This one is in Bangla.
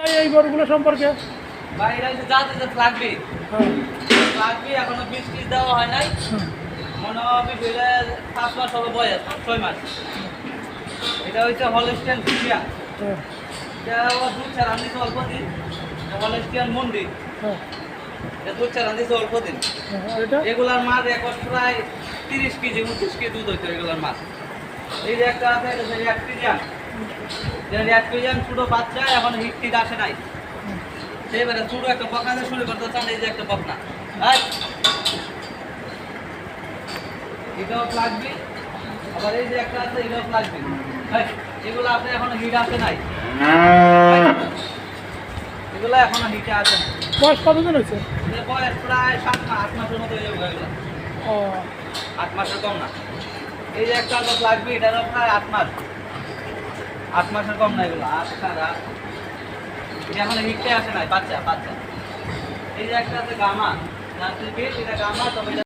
এই- গরুগুলো সম্পর্কে? হচ্ছে যাতে যাতে লাগবে। হ্যাঁ। লাগবে এখনও বীজ টিজ দেওয়া হয় নাই। মনে হবে বেড়ে পাঁচ মাস হবে বয়স ছয় মাস। এটা হচ্ছে হলস্টেন ফিজিয়া হ্যাঁ। এটা দুধ ছাড়া দিচ্ছে অল্প দিন। হ্যাঁ। এটা দুধ ছাড়া দিচ্ছে অল্প দিন। হ্যাঁ, এগুলার মাছ এখন প্রায় তিরিশ কেজি উনত্রিশ কেজি দুধ হইতো এগুলার মাছ। এই যে একটা আছে এক কেজিয়ান এক ছোটো বাচ্চা এখন হিট আসে নাই। সেবারে ছোটো একটা বকনা শুরু করতে চান এই যে একটা বকনা। এটাও লাগবে। আবার এই যে একটা আছে এটাও লাগবে। এগুলো আপনি এখন হিট আসে নাই। এগুলো এখনও হিটে আসে না বয়স কতদিন হয়েছে? বয়স প্রায় সাত মাস আট মাসের মতো হয়ে ও। আট মাসের কম না। এই যে একটা লাগবে এটারও প্রায় আট মাস। আট মাসের কম না এগুলো। আট সারা এখন হিটে আসে নাই, বাচ্চা বাচ্চা। এই যে একটা আছে গামা নার্সির বেশ এটা গামা, তবে